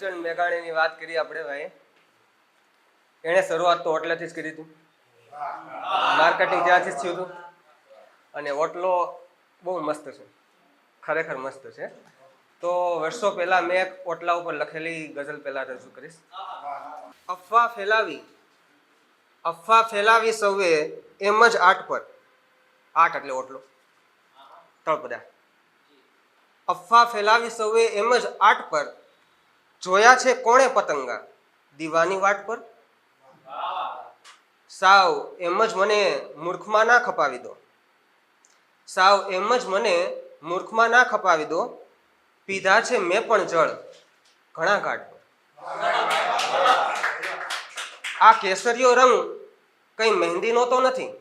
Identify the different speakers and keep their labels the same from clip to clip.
Speaker 1: ઝવેરચંદ મેઘાણીની વાત કરી આપણે ભાઈ. એણે શરૂઆત તો ઓટલેથી જ કરી હતી. માર્કેટિંગ ત્યાંથી જ થયું હતું. અને ઓટલો બહુ મસ્ત છે. ખરેખર મસ્ત છે. તો વર્ષો પહેલા મેં એક ઓટલા ઉપર લખેલી ગઝલ પહેલા રજૂ કરીશ? અફવા ફેલાવી. અફવા ફેલાવી સૌએ એમ જ આટ પર. આટ એટલે ઓટલો તળપદા અફવા ફેલાવી સૌએ એમ જ આટ પર જોયા છે કોણે પતંગા? દીવાની વાટ પર? સાવ, એમ જ મને મૂર્ખમાં ના ખપાવી દો. સાવ, એમ જ મને મૂર્ખમાં ના ખપાવી દો. પીધા છે મેં પણ જળ. ઘણા ઘાટ. આ કેસરીયો રંગ કઈ મહેંદીનો તો નથી?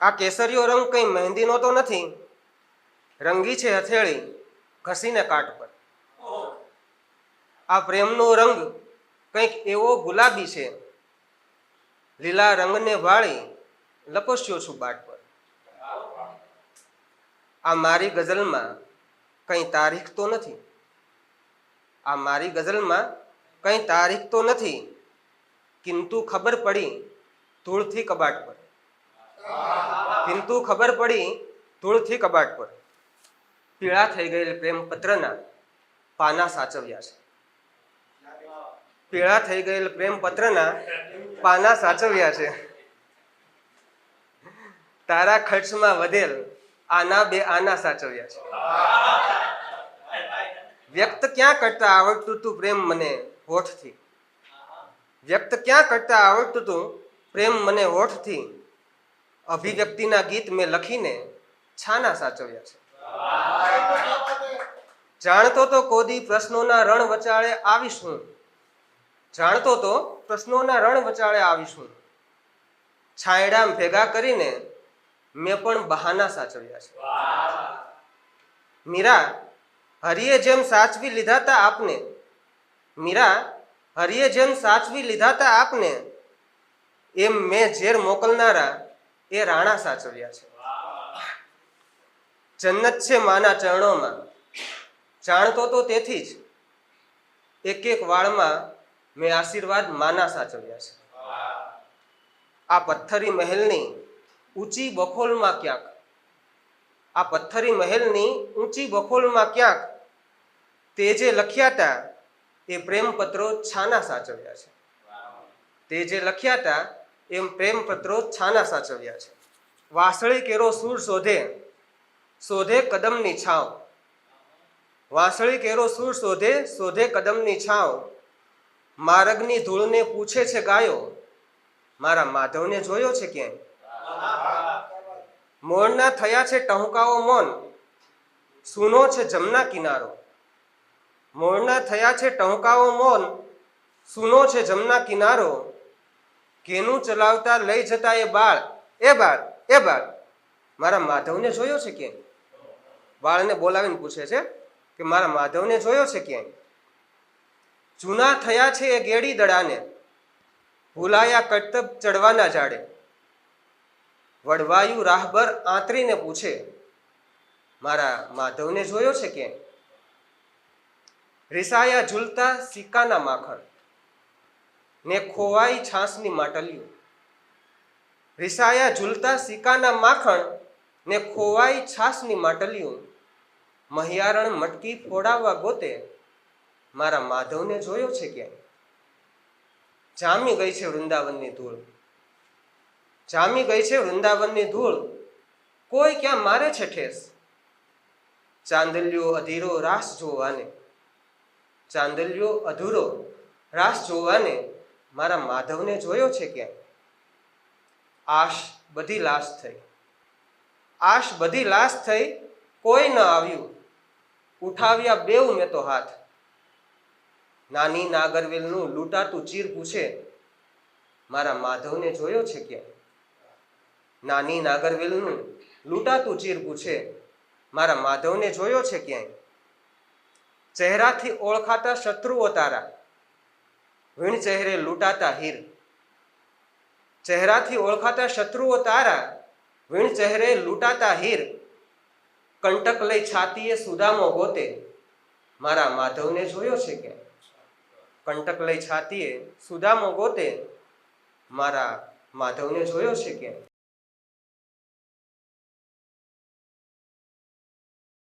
Speaker 1: આ કેસરીયો રંગ કઈ મહેંદીનો તો નથી? રંગી છે હથેળી, ઘસીને કાટ પર. આ પ્રેમનો રંગ કંઈક એવો ગુલાબી છે. લીલા રંગને વાળી લપસ્યો છું બાટ પર. આ મારી ગઝલમાં કંઈ તારીખ તો નથી. આ મારી ગઝલમાં કંઈ તારીખ તો નથી. કિંતુ ખબર પડી ધૂળથી કબાટ પર. કિંતુ ખબર પડી ધૂળથી કબાટ પર. પીળા થઈ ગયેલ પ્રેમ પત્રના પાના સાચવ્યા છે. પીળા થઈ ગયેલ પ્રેમ પત્રના પાના સાચવ્યા છે. તારા ખર્ચમાં વધેલ આના બે આના સાચવ્યા છે. વ્યક્ત ક્યાં કરતા આવડતું તું પ્રેમ મને હોઠથી? વ્યક્ત ક્યાં કરતા આવડતું તું પ્રેમ મને હોઠથી? અભિવ્યક્તિના ગીત મેં લખીને છાના સાચવ્યા છે. જાણતો તો કોદી પ્રશ્નોના રણ વચાળે આવીશ હું. જાણતો તો પ્રશ્નોના રણ વચાળે આવીશું. છાયડામ છાંયડા ભેગા કરીને મેં પણ બહાના સાચવ્યા છે. મીરા, હરિએ જેમ સાચવી લીધા તા આપને. મીરા, હરિએ જેમ સાચવી લીધા તા આપને, એમ મેં ઝેર મોકલનારા એ રાણા સાચવ્યા છે. જન્નત છે માના ચરણોમાં. જાણતો તો તેથી જ. એક એક વાળમાં મેં આશીર્વાદ માના સાચવ્યા છે. આ પથ્થરી મહેલની ઊંચી બખોલમાં ક્યાંક? આ પથ્થરી મહેલની ઊંચી બખોલમાં ક્યાંક? તે જે લખ્યા હતા, એ પ્રેમપત્રો છાના સાચવ્યા છે. તે જે લખ્યા હતા, એમ પ્રેમપત્રો છાના સાચવ્યા છે. વાસળી કેરો સૂર શોધે શોધે કદમની છાવ. વાસળી કેરો સૂર શોધે શોધે કદમની છાવ. માર્ગની ધૂળને પૂછે છે ગાયો, મારા માધવને જોયો છે ક્યાંય મોરના થયા છે ટહુકાઓ મૌન, સૂનો છે જમના કિનારો. મોરના થયા છે ટહુકાઓ મૌન, સૂનો છે જમના કિનારો. કેનું ચલાવતા લઈ જતા એ બાળ એ બાળ એ બાળ, મારા માધવને જોયો છે ક્યાંય બાળને બોલાવીને પૂછે છે કે મારા માધવને જોયો છે ક્યાંય જૂના થયા છે એ ગેડી દડાને. ભૂલાયા કરતબ ચડવાના જાડે વડવાયુ રાહબર આંતરીને પૂછે, મારા માધવને જોયો છે કે? રિસાયા ઝૂલતા સિક્કાના માખણ. ને ખોવાઈ છાસની માટલીઓ. રિસાયા ઝૂલતા સિક્કાના માખણ ને ખોવાઈ છાસની માટલીઓ. મહિયારણ મટકી ફોડાવવા ગોતે. મારા માધવને જોયો છે ક્યાંય? જામી ગઈ છે વૃંદાવનની ધૂળ. જામી ગઈ છે વૃંદાવનની ધૂળ. કોઈ ક્યાં મારે છે ઠેસ? ચાંદલિયો અધીરો રાસ જોવાને. ચાંદલિયો અધૂરો રાસ જોવાને મારા માધવને જોયો છે ક્યાંય આશ બધી લાશ થઈ. આશ બધી લાશ થઈ કોઈ ન આવ્યું. ઉઠાવ્યા બેઉ મેં તો હાથ. નાની નાગરવેલનું લૂંટાતું ચીર પૂછે, મારા માધવને જોયો છે ક્યાં? નાની નાગરવેલનું લૂંટાતું ચીર પૂછે, મારા માધવને જોયો છે ક્યાંય? ચહેરાથી ઓળખાતા શત્રુઓ તારા વીણ ચહેરે લૂંટાતા હીર. ચહેરાથી ઓળખાતા શત્રુઓ તારા વીણ ચહેરે લૂંટાતા હીર. કંટક લઈ છાતીએ સુદામો ગોતે, મારા માધવને જોયો છે કે કંટક લઈ છાતીએ સુદામો ગોતે મારા માધવને જોયો છે કે